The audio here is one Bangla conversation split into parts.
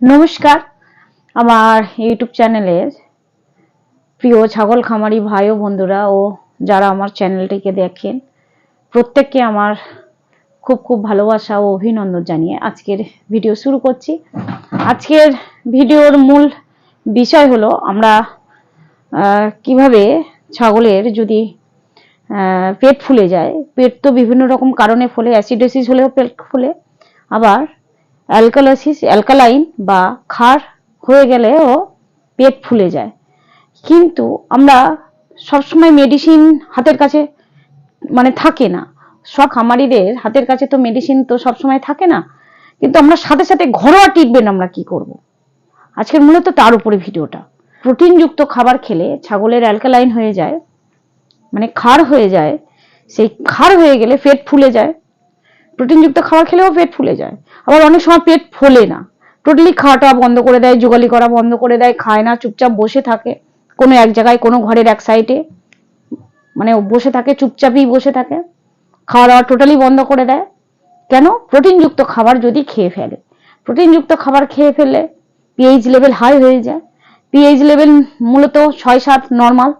নমস্কার। আমার ইউটিউব চ্যানেলের প্রিয় ছাগল খামারি ভাই ও বন্ধুরা ও যারা আমার চ্যানেলটিকে দেখেন, প্রত্যেককে আমার খুব খুব ভালোবাসা ও অভিনন্দন জানিয়ে আজকের ভিডিও শুরু করছি। আজকের ভিডিওর মূল বিষয় হলো আমরা কীভাবে ছাগলের যদি পেট ফুলে যায়, পেট তো বিভিন্ন রকম কারণে ফলে অ্যাসিডোসিস হলেও পেট ফুলে, আবার অ্যালকালাসিস অ্যালকালাইন বা ক্ষার হয়ে গেলেও পেট ফুলে যায়। কিন্তু আমরা সবসময় মেডিসিন হাতের কাছে মানে থাকে না। সব খামারিদের হাতের কাছে তো মেডিসিন তো সবসময় থাকে না। কিন্তু আমরা সাথে সাথে ঘরোয়া ট্রিটমেন্ট আমরা কি করব। আজকের মূলত তার উপরে ভিডিওটা। প্রোটিনযুক্ত খাবার খেলে ছাগলের অ্যালকালাইন হয়ে যায় মানে ক্ষার হয়ে যায়, সেই ক্ষার হয়ে গেলে পেট ফুলে যায়। প্রোটিনযুক্ত খাবার খেলেও পেট ফুলে যায়। আবার অনেক সময় পেট ফোলে না। টোটালি খাওয়াটা বন্ধ করে দেয়, যোগালি করা বন্ধ করে দেয়, খায় না, চুপচাপ বসে থাকে। কোনো এক জায়গায়, কোনো ঘরের এক সাইডে মানে বসে থাকে, চুপচাপই বসে থাকে। খাওয়া দাওয়া টোটালি বন্ধ করে দেয়। কেন? প্রোটিনযুক্ত খাবার যদি খেয়ে ফেলে। প্রোটিনযুক্ত খাবার খেয়ে ফেলে পিএইচ লেভেল হাই হয়ে যায়। পিএইচ লেভেল মূলত ছয় সাত নর্মাল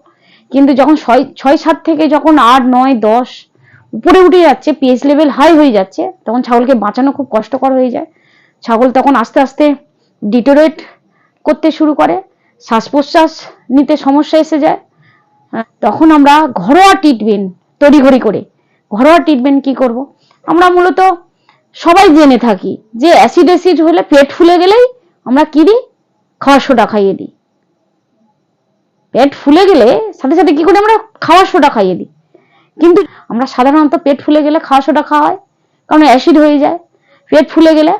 কিন্তু যখন ছয় ছয় সাত থেকে যখন আট, নয়, দশ উপরে উঠে যাচ্ছে পিএইচ লেভেল হাই হয়ে যাচ্ছে, তখন ছাগলকে বাঁচানো খুব কষ্টকর হয়ে যায়। ছাগল তখন আস্তে আস্তে ডিটোরেট করতে শুরু করে শ্বাস প্রশ্বাস নিতে সমস্যা এসে যায়। তখন আমরা ঘরোয়া ট্রিটমেন্ট তড়িঘড়ি করে। ঘরোয়া ট্রিটমেন্ট কি করব? আমরা মূলত সবাই জেনে থাকি যে অ্যাসিড অ্যাসিড হলে পেট ফুলে গেলেই আমরা কি দিই? খাওয়ার সোডা খাইয়ে দিই। পেট ফুলে গেলে সাথে সাথে কি করে আমরা খাওয়ার সোডা খাইয়ে দিই? কিন্তু আমরা সাধারণত পেট ফুলে গেলে খাওয়া সোডা খাওয়াই কারণ অ্যাসিড হয়ে যায়। পেট ফুলে গেলে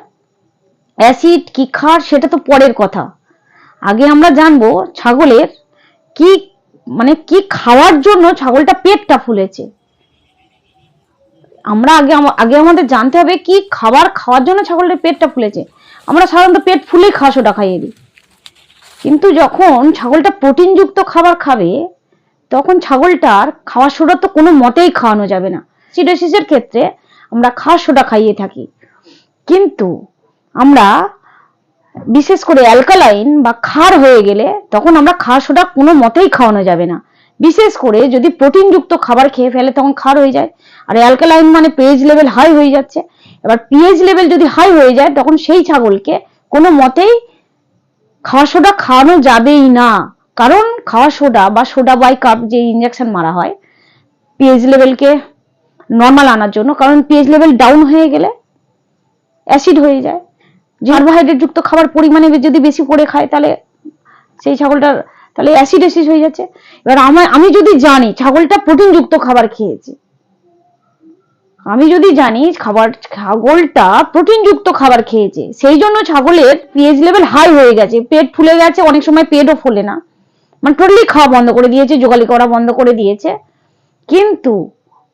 অ্যাসিড কি খার সেটা তো পরের কথা। আগে আমরা জানব ছাগলের কি মানে কি খাওয়ার জন্য ছাগলটা পেটটা ফুলেছে। আমরা আগে আগে আমাদের জানতে হবে কি খাবার খাওয়ার জন্য ছাগলটার পেটটা ফুলেছে। আমরা সাধারণত পেট ফুলেই খাওয়া সোডা খাইয়ে দিই। কিন্তু যখন ছাগলটা প্রোটিনযুক্ত খাবার খাবে তখন ছাগলটার খাওয়া সোডা তো কোনো মতেই খাওয়ানো যাবে না। সিডোসিসের ক্ষেত্রে আমরা খাওয়া সোডা খাইয়ে থাকি। কিন্তু আমরা বিশেষ করে অ্যালকালাইন বা ক্ষার হয়ে গেলে তখন আমরা খাওয়া সোডা কোনো মতেই খাওয়ানো যাবে না। বিশেষ করে যদি প্রোটিনযুক্ত খাবার খেয়ে ফেলে তখন ক্ষার হয়ে যায়। আর অ্যালকালাইন মানে পিএইচ লেভেল হাই হয়ে যাচ্ছে। এবার পিএইচ লেভেল যদি হাই হয়ে যায় তখন সেই ছাগলকে কোনো মতেই খাওয়া সোডা খাওয়ানো যাবেই না। কারণ খাওয়া সোডা বা সোডা বাই কাপ যে ইঞ্জেকশন মারা হয় পিএইচ লেভেলকে নর্মাল আনার জন্য, কারণ পিএইচ লেভেল ডাউন হয়ে গেলে অ্যাসিড হয়ে যায়। কার্বোহাইড্রেট যুক্ত খাবার পরিমাণে যদি বেশি করে খায়, তাহলে সেই ছাগলটার, তাহলে অ্যাসিড অ্যাসিড হয়ে যাচ্ছে। এবার আমার আমি যদি জানি ছাগলটা প্রোটিন যুক্ত খাবার খেয়েছে, আমি যদি জানি খাবার, ছাগলটা প্রোটিন যুক্ত খাবার খেয়েছে, সেই জন্য ছাগলের পিএইচ লেভেল হাই হয়ে গেছে। পেট ফুলে গেছে, অনেক সময় পেটও ফোলে না। মানে টোটালি খাওয়া বন্ধ করে দিয়েছে যোগালি করা বন্ধ করে দিয়েছে। কিন্তু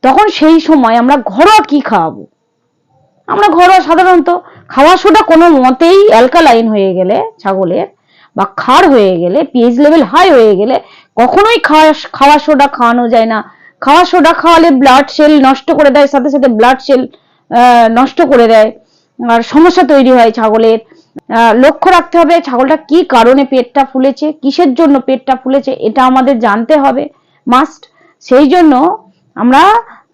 তখন সেই সময় আমরা ঘরোয়া কি খাওয়াবো? আমরা ঘরোয়া সাধারণত খাওয়া সোডা কোনো মতেই অ্যালকালাইন হয়ে গেলে, ছাগলের, বা ক্ষার হয়ে গেলে পিএইচ লেভেল হাই হয়ে গেলে কখনোই খাওয়া খাওয়া সোডা খাওয়ানো যায় না। খাওয়া সোডা খাওয়ালে ব্লাড সেল নষ্ট করে দেয়, সাথে সাথে ব্লাড সেল নষ্ট করে দেয়। আর সমস্যা তৈরি হয় ছাগলের। লক্ষ্য রাখতে হবে ছাগলটা কি কারণে পেটটা ফুলেছে, কিসের জন্য পেটটা ফুলেছে, এটা আমাদের জানতে হবে। মাস্ট সেই জন্য আমরা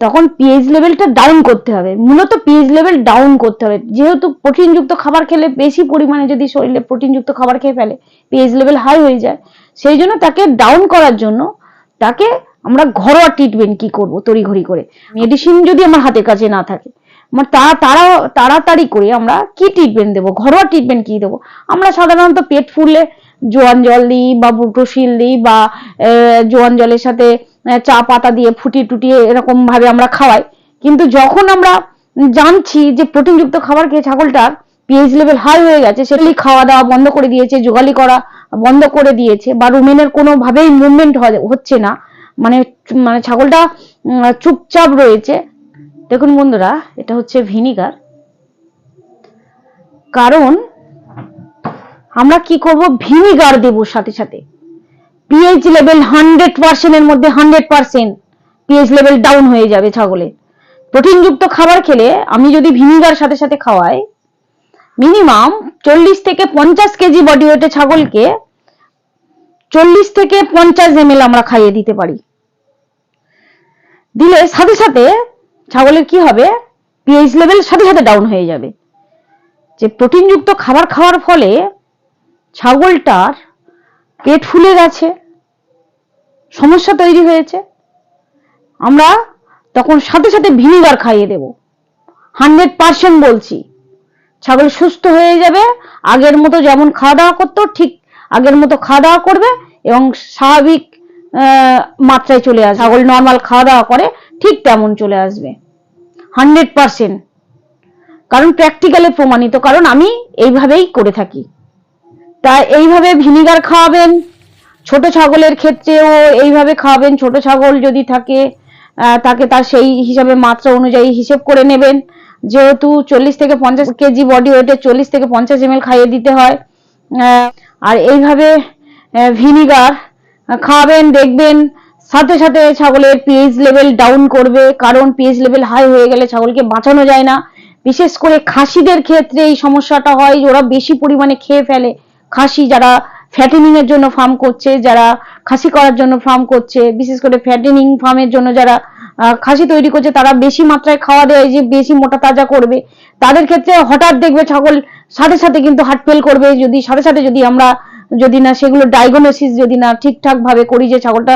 তখন পিএইচ লেভেলটা ডাউন করতে হবে। মূলত পিএইচ লেভেল ডাউন করতে হবে। যেহেতু প্রোটিনযুক্ত খাবার খেলে বেশি পরিমাণে যদি শরীরে প্রোটিনযুক্ত খাবার খেয়ে ফেলে পিএইচ লেভেল হাই হয়ে যায়, সেই জন্য তাকে ডাউন করার জন্য তাকে আমরা ঘরোয়া ট্রিটমেন্ট কি করব তড়িঘড়ি করে। মেডিসিন যদি আমার হাতের কাছে না থাকে। তারা তারা, তাড়াতাড়ি করে আমরা কি ট্রিটমেন্ট দেবো? ঘরোয়া ট্রিটমেন্ট কি দেবো? আমরা সাধারণত পেট ফুললে জোয়ান জল দিই বা বুটোশিল দিই বা জোয়ান জলের সাথে চা পাতা দিয়ে ফুটিয়ে টুটিয়ে এরকম ভাবে আমরা খাওয়াই। কিন্তু যখন আমরা জানছি যে প্রোটিনযুক্ত খাবার খেয়ে ছাগলটার পিএইচ লেভেল হাই হয়ে গেছে সেগুলি খাওয়া দাওয়া বন্ধ করে দিয়েছে, যোগালি করা বন্ধ করে দিয়েছে বা রুমেনের কোনোভাবেই মুভমেন্ট হচ্ছে না মানে মানে ছাগলটা চুপচাপ রয়েছে দেখুন বন্ধুরা, এটা হচ্ছে ভিনিগার। কারণ আমরা কি করব? ভিনিগার দেব সাথে সাথে। পিএইচ লেভেল হান্ড্রেড পার্সেন্টের মধ্যে hundred percent pH level down হয়ে যাবে ছাগলের প্রোটিনযুক্ত খাবার খেলে আমি যদি ভিনিগার সাথে সাথে খাওয়াই মিনিমাম চল্লিশ থেকে পঞ্চাশ কেজি বডি ওয়েটে ছাগলকে চল্লিশ থেকে পঞ্চাশ এম আমরা খাইয়ে দিতে পারি। দিলে সাথে সাথে ছাগলের কি হবে? পিএইচ লেভেল সাথে সাথে ডাউন হয়ে যাবে। যে প্রোটিনযুক্ত খাবার খাওয়ার ফলে ছাগলটার পেট ফুলে গেছে, সমস্যা তৈরি হয়েছে। আমরা তখন সাথে সাথে ভিনিগার খাইয়ে দেব। হান্ড্রেড পার্সেন্ট বলছি। ছাগল সুস্থ হয়ে যাবে, আগের মতো যেমন খাওয়া দাওয়া করতো, ঠিক আগের মতো খাওয়া দাওয়া করবে এবং স্বাভাবিক মাত্রায় চলে আসবে। ছাগল নর্মাল খাওয়া দাওয়া করে, ঠিক তেমন চলে আসবে। হান্ড্রেড পার্সেন্ট কারণ প্র্যাকটিক্যালে প্রমাণিত, কারণ আমি এইভাবেই করে থাকি। তা এইভাবে ভিনিগার খাওয়াবেন, ছোট ছাগলের ক্ষেত্রেও এইভাবে খাওয়াবেন, ছোট ছাগল যদি থাকে তাকে তার সেই হিসাবে মাত্রা অনুযায়ী হিসেব করে নেবেন। যেহেতু চল্লিশ থেকে পঞ্চাশ কেজি বডি ওয়েটে চল্লিশ থেকে পঞ্চাশ এম খাইয়ে দিতে হয়। আর এইভাবে ভিনিগার খাওয়াবেন দেখবেন সাথে সাথে ছাগলের পিএইচ লেভেল ডাউন করবে, কারণ পিএইচ লেভেল হাই হয়ে গেলে ছাগলকে বাঁচানো যায় না। বিশেষ করে খাসিদের ক্ষেত্রে এই সমস্যাটা হয়, ওরা বেশি পরিমাণে খেয়ে ফেলে। খাসি যারা ফ্যাটেনিং এর জন্য ফার্ম করছে, যারা খাসি করার জন্য ফার্ম করছে, বিশেষ করে ফ্যাটেনিং ফার্মের জন্য যারা খাসি তৈরি করছে, তারা বেশি মাত্রায় খাওয়া দেয় যে বেশি মোটা তাজা করবে। তাদের ক্ষেত্রে হঠাৎ দেখবে ছাগল সাথে সাথে কিন্তু হার্ট ফেল করবে, যদি সাথে সাথে যদি আমরা যদি না, সেগুলো ডায়াগনোসিস যদি না ঠিকঠাক ভাবে করি যে ছাগলটা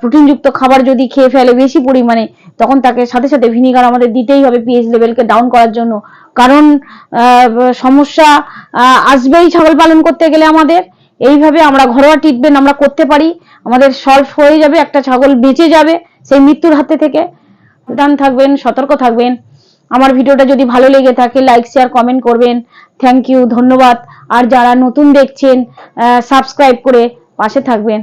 প্রোটিনযুক্ত খাবার যদি খেয়ে ফেলে বেশি পরিমাণে, তখন তাকে সাথে সাথে ভিনিগার আমাদের দিতেই হবে পিএইচ লেভেলকে ডাউন করার জন্য। কারণ সমস্যা আসবেই ছাগল পালন করতে গেলে আমাদের। এইভাবে আমরা ঘরোয়া ট্রিটমেন্ট আমরা করতে পারি। আমাদের সলভ হয়ে যাবে, একটা ছাগল বেঁচে যাবে সেই মৃত্যুর হাতে থেকে। সাবধান থাকবেন, সতর্ক থাকবেন। আমার ভিডিওটা যদি ভালো লেগে থাকে লাইক শেয়ার কমেন্ট করবেন। থ্যাংক ইউ ধন্যবাদ। আর যারা নতুন দেখছেন সাবস্ক্রাইব করে পাশে থাকবেন।